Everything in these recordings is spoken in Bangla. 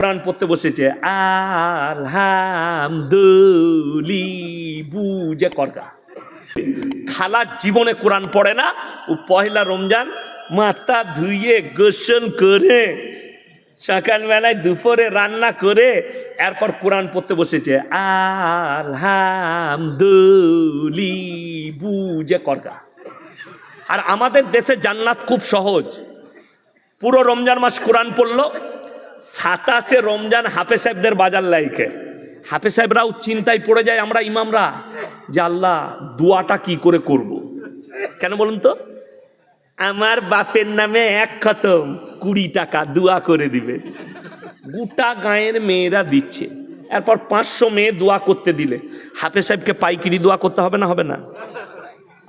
কোরআন পড়তে বসেছে আলহামদুলি বুঝে করগা খালার জীবনে কোরআন পড়ে না, ও পহেলা রমজান মাথা ধুয়ে গোসল করে, সকালবেলায় দুপুরে রান্না করে, এরপর কোরআন পড়তে বসেছে আলহামদুলি বুঝে করগা আর আমাদের দেশে জান্নাত খুব সহজ। পুরো রমজান মাস কোরআন পড়ল সাতাশে রমজান হাফে সাহেবদের বাজার লাইকে। হাফে সাহেবরাও চিন্তায় পড়ে যায়, আমরা ইমামরা, যে আল্লাহ দোয়াটা কি করে করব। কেন বলুন তো? আমার বাপের নামে এক খতম, কুড়ি টাকা দোয়া করে দিবে। গোটা গাঁয়ের মেয়েরা দিচ্ছে। এরপর পাঁচশো মেয়ে দোয়া করতে দিলে। হাফে সাহেবকে পাইকিরি দোয়া করতে হবে না হবে না?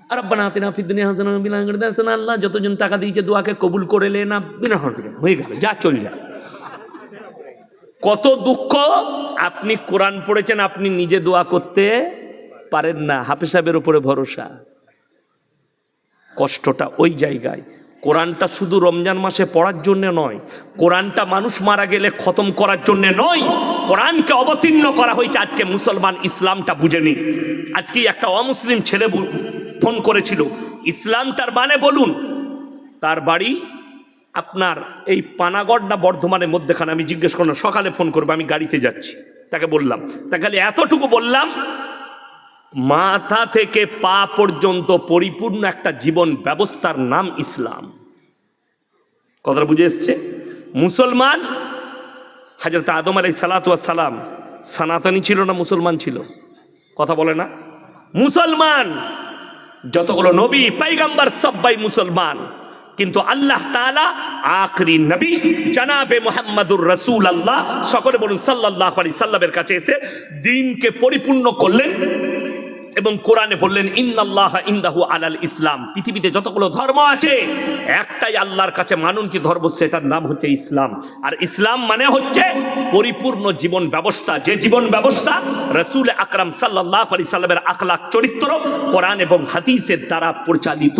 আর হাতিনা ফিদ্দিনী হাসান, আল্লাহ যতজন টাকা দিয়েছে দোয়াকে কবুল করে লে না, বিনা হয়ে গেল, যা চল যা। কত দুঃখ? আপনি কোরআন পড়েছেন, আপনি নিজে দোয়া করতে পারেন না। হাফিজ সাহেবের উপরে ভরসা। কষ্টটা ওই জায়গায়। কোরআনটা শুধু রমজান মাসে পড়ার জন্য নয়, কোরআনটা মানুষ মারা গেলে খতম করার জন্য নয়, কোরআনকে অবতীর্ণ করা হয়েছে। আজকে মুসলমান ইসলামটা বুঝেনি। আজকে একটা অমুসলিম ছেলে ফোন করেছিল, ইসলামটার মানে বলুন, তার বাড়ি আপনার এই পানাগড় না বর্ধমানের মধ্যেখানে আমি জিজ্ঞেস করলাম, সকালে ফোন করব, আমি গাড়িতে যাচ্ছি। তাকে বললাম তাকে খালি এতটুকু বললাম, মাথা থেকে পা পর্যন্ত পরিপূর্ণ একটা জীবন ব্যবস্থার নাম ইসলাম। কথাটা বুঝে এসছে? মুসলমান, হাজরত আদম আলাই সালাম, সনাতনী ছিল না মুসলমান ছিল? কথা বলে না। মুসলমান, যতগুলো নবী, পাইগাম্বার সব্বাই মুসলমান। কিন্তু আল্লাহ তাআলা আখরি নবী জানাবে মোহাম্মদুর রসুল আল্লাহ সকলে বলুন সাল্লাহ আলি সাল্লামের কাছে এসে দিনকে পরিপূর্ণ করলেন এবং কোরআনে বললেন, ইন্নাল্লাহ ইন্দাহু আলাল ইসলাম। পৃথিবীতে যতগুলো ধর্ম আছে, একটাই আল্লাহর কাছে মানন্তি ধর্ম, সেটার নাম হচ্ছে ইসলাম। আর ইসলাম মানে হচ্ছে পরিপূর্ণ জীবন ব্যবস্থা। যে জীবন ব্যবস্থা রসুল আকরাম সাল্লাহ আলি সাল্লামের আখলাক চরিত্র, কোরআন এবং হাদিসের দ্বারা পরিচালিত।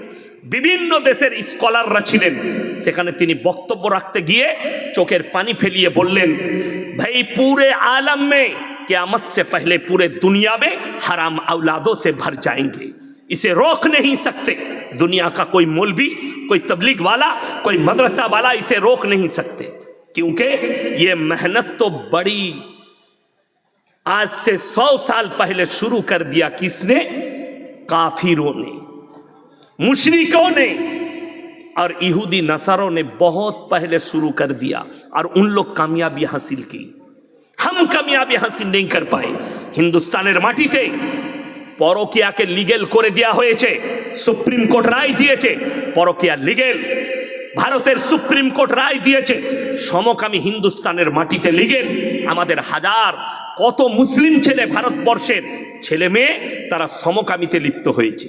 বিভিন্ন দেশের স্কলাররা ছিলেন সেখানে তিনি বক্তব্য রাখতে গিয়ে চোখের পানি ফেলিয়ে বললেন ভাই পুরে आलम में क्यामत से पहले पूरे दुनिया में हराम औलादों से भर जाएंगे इसे रोक नहीं सकते दुनिया का कोई मौलवी कोई तबलीग वाला कोई मदरसा वाला इसे रोक नहीं सकते क्योंकि ये मेहनत तो बड़ी आज से सौ साल पहले शुरू कर दिया किसने काफिरों ने मुशरिकों ने और यहूदी नसारों ने बहुत पहले शुरू कर दिया और उन लोग कामयाबी हासिल की हम कामयाबी हासिल नहीं कर पाए হিন্দুস্তানের মাটিতে পরকিয়াকে লিগেল করে দেওয়া হয়েছে সুপ্রিম কোর্ট রায় দিয়েছে পরকিয়া লিগেল ভারতের সুপ্রিম কোর্ট রায় দিয়েছে সমকামী হিন্দুস্তানের মাটিতে লিগেল আমাদের হাজার কত মুসলিম ছেলে ভারতবর্ষের ছেলে মেয়ে তারা সমকামীতে লিপ্ত হয়েছে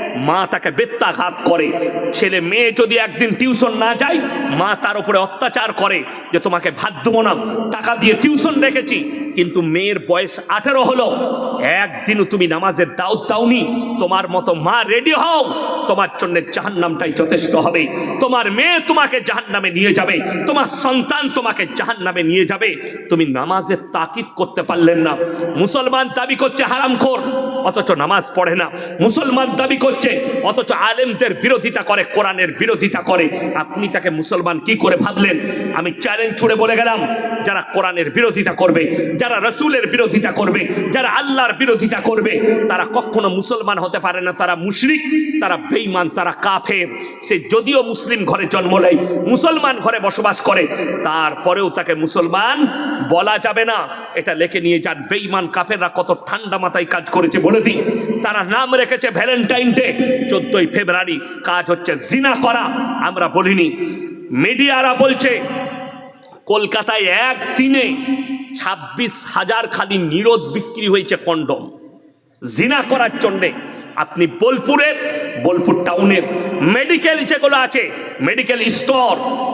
মা তাকে বেত্যাঘাত করে। ছেলে মেয়ে যদি একদিন টিউশন না যায়, মা তার উপরে অত্যাচার করে যে তোমাকে ভাত দেবো না, টাকা দিয়ে টিউশন রেখেছি, কিন্তু মেয়ের বয়স আঠেরো হলো। একদিনও তুমি নামাজের দাউদ দাওনি, তোমার মতো মা রেডি হও। তোমার জন্য জাহান্নামটাই যথেষ্ট হবে। তোমার মেয়ে তোমাকে জাহান্নামে নিয়ে যাবে। তোমার সন্তান তোমাকে জাহান্নামে নিয়ে যাবে। তুমি নামাজের তাকিদ করতে পারলেন না। মুসলমান দাবি করছে হারামখোর, অথচ নামাজ পড়ে না। মুসলমান দাবি করছে, অথচ আলেমদের বিরোধিতা করে, কোরআনের বিরোধিতা করে। আপনি তাকে মুসলমান কি করে ভাবলেন? আমি চ্যালেঞ্জ ছুড়ে বলে গেলাম, যারা কোরআনের বিরোধিতা করবে, যারা রসুলের বিরোধিতা করবে, যারা আল্লাহর বিরোধিতা করবে, তারা কখনো মুসলমান হতে পারে না, তারা মুশরিক, তারা বেঈমান, তারা কাফের। সে যদিও মুসলিম ঘরে জন্ম নেয়, মুসলমান ঘরে বসবাস করে, তারপরেও তাকে মুসলমান বলা যাবে না। এটা লেখে নিয়ে যান, বেঈমান কাফেররা কত ঠান্ডা মাথায় কাজ করেছে বলে দিই। তারা নাম রেখেছে ভ্যালেন্টাইন ডে, চোদ্দই ফেব্রুয়ারি। কাজ হচ্ছে জিনা করা, আমরা বলিনি। মিডিয়ারা বলছে, কলকাতায় এক দিনে ছাব্বিশ হাজার খালি নিরোধ বিক্রি হয়েছে কন্ডম। জিনা করার জন্যে আপনি বোলপুরের বোলপুর টাউনের মেডিকেল যেগুলো আছে মেডিকেল স্টোর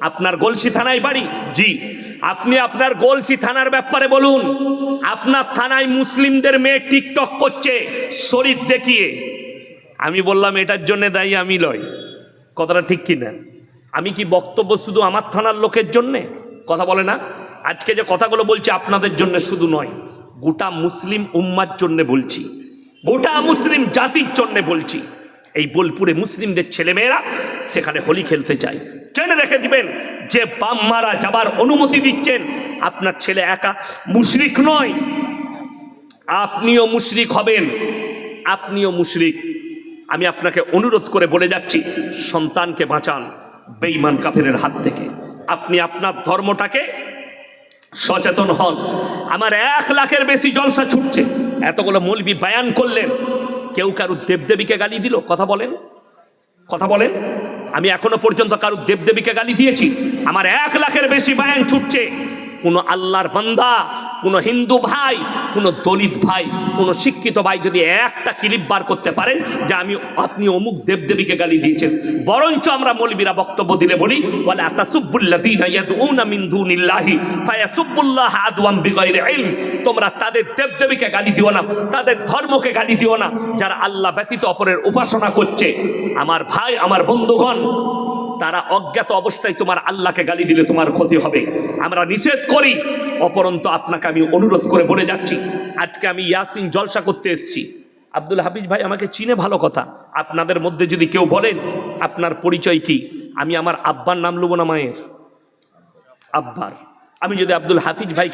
আপনার গলসি থানায় বাড়ি? জি। আপনি আপনার গলসি থানার ব্যাপারে বলুন। আপনার থানায় মুসলিমদের মেয়ে টিকটক করছে, শরীর দেখিয়ে। আমি বললাম, এটার জন্য দায়ী আমি লয় কথাটা ঠিক কি কিনা? আমি কি বক্তব্য শুধু আমার থানার লোকের জন্যে? কথা বলে না। আজকে যে কথাগুলো বলছি আপনাদের জন্য শুধু নয়, গোটা মুসলিম উম্মার জন্য বলছি। গোটা মুসলিম জাতির জন্য বলছি। এই বোলপুরে মুসলিমদের ছেলেমেয়েরা সেখানে হোলি খেলতে চায় জেনে রেখে দিবেন। যে বাম মারা যাবার অনুমতি দিচ্ছেন, আপনার ছেলে একা মুশরিক নয়। আপনিও মুশরিক হবেন, আপনিও মুশরিক। আমি আপনাকে অনুরোধ করে বলে যাচ্ছি, সন্তানকে বাঁচান বেঈমান কাফেরের হাত থেকে। আপনি আপনার ধর্মটাকে সচেতন হন। আমার এক লাখের বেশি জলসা ছুটছে। এতগুলো মৌলবি বায়ান করলেন। কেউ কারুর দেবদেবীকে গালি দিল? কথা বলেন। কথা বলেন। আমি এখনও পর্যন্ত কারও দেবদেবীকে গালি দিয়েছি। আমার এক লাখের বেশি বায়ান ছুটছে। কোনো আল্লাহর বান্দা, কোনো হিন্দু ভাই, কোনো দলিত ভাই, কোনো শিক্ষিত ভাই যদি একটা ক্লিপ বার করতে পারেন যে আমি, আপনি অমুক দেবদেবীকে গালি দিয়েছেন। বরঞ্চ আমরা মৌলবীরা বক্তব্য দিলে বলি বলে তোমরা তাদের দেবদেবীকে গালি দিও না, তাদের ধর্মকে গালি দিও না। যারা আল্লাহ ব্যতীত অপরের উপাসনা করছে, আমার ভাই, আমার বন্ধুগণ তারা অজ্ঞাত অবস্থায় তোমার আল্লাহকে গালি দিলে তোমার ক্ষতি হবে। আমরা নিষেধ করি, অপরন্ত আপনাকে আমি অনুরোধ করে বলে যাচ্ছি। আজকে আমি ইয়াসিন জলসা করতে এসেছি। আব্দুল হাফিজ ভাই আমাকে চিনে ভালো কথা। আপনাদের মধ্যে যদি কেউ বলেন, আপনার পরিচয় কি? আমি আমার আব্বার নাম লব না মায়ের। আব্বার। আমি যদি আব্দুল হাফিজ ভাইকে